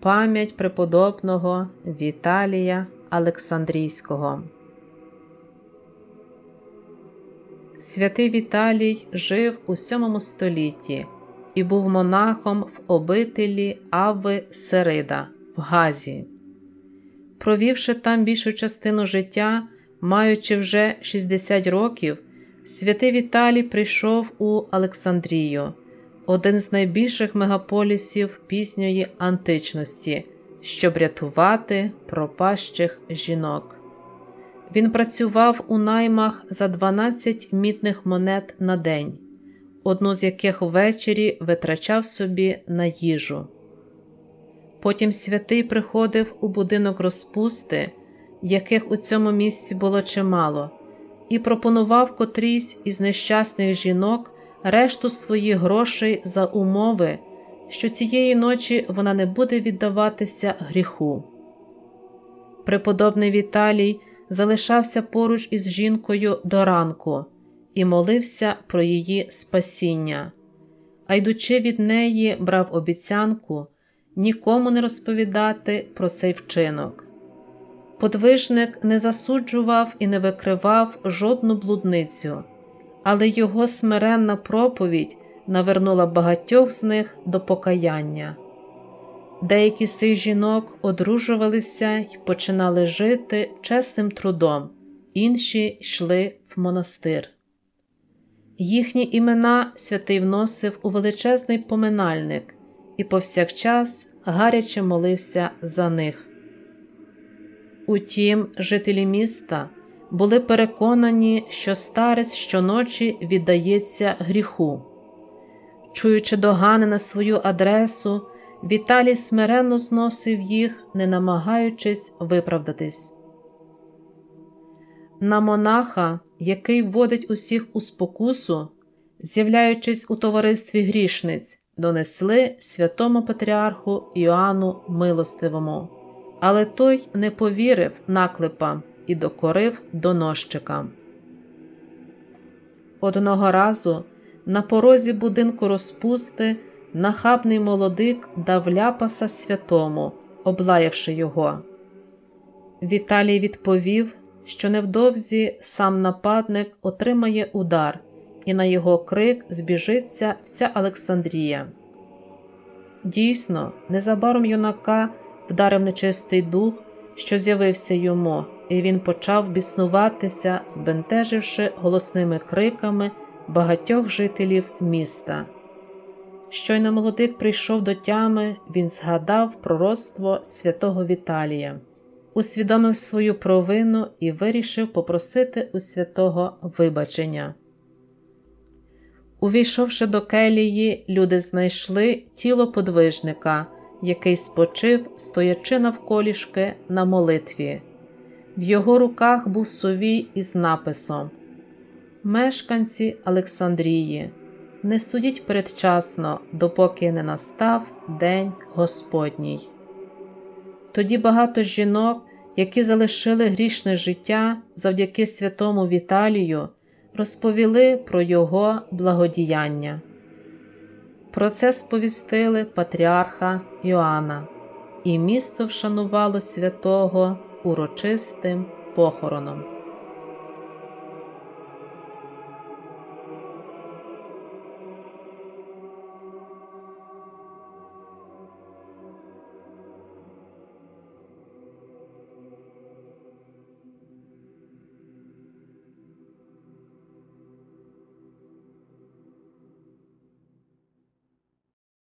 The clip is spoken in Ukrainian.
пам'ять преподобного Віталія Олександрійського. Святий Віталій жив у VII столітті і був монахом в обителі Ави Серида в Газі. Провівши там більшу частину життя, маючи вже 60 років, святий Віталій прийшов у Олександрію, один з найбільших мегаполісів пізньої античності, щоб рятувати пропащих жінок. Він працював у наймах за 12 мідних монет на день, одну з яких ввечері витрачав собі на їжу. Потім святий приходив у будинок розпусти, яких у цьому місці було чимало, і пропонував котрійсь із нещасних жінок решту своїх грошей за умови, що цієї ночі вона не буде віддаватися гріху. Преподобний Віталій залишався поруч із жінкою до ранку і молився про її спасіння, а йдучи від неї, брав обіцянку нікому не розповідати про цей вчинок. Подвижник не засуджував і не викривав жодну блудницю, але його смиренна проповідь навернула багатьох з них до покаяння. Деякі з цих жінок одружувалися й починали жити чесним трудом, інші йшли в монастир. Їхні імена святий вносив у величезний поминальник і повсякчас гаряче молився за них. Утім, жителі міста були переконані, що старець щоночі віддається гріху. Чуючи догани на свою адресу, Віталій смиренно зносив їх, не намагаючись виправдатись. На монаха, який вводить усіх у спокусу, з'являючись у товаристві грішниць, донесли святому патріарху Іоанну Милостивому, але той не повірив наклепам і докорив доносчикам. Одного разу на порозі будинку розпусти нахабний молодик дав ляпаса святому, облаявши його. Віталій відповів, що невдовзі сам нападник отримає удар, і на його крик збіжиться вся Олександрія. Дійсно, незабаром юнака вдарив нечистий дух, що з'явився йому, і він почав біснуватися, збентеживши голосними криками багатьох жителів міста. Щойно молодик прийшов до тями, він згадав пророцтво святого Віталія, усвідомив свою провину і вирішив попросити у святого вибачення. Увійшовши до келії, люди знайшли тіло подвижника, який спочив, стоячи навколішки на молитві. В його руках був совій із написом Мешканці Олександрії, не судіть передчасно, допоки не настав День Господній. Тоді багато жінок, які залишили грішне життя завдяки святому Віталію, розповіли про його благодіяння. Про це сповістили патріарха Йоанна, і місто вшанувало святого урочистим похороном.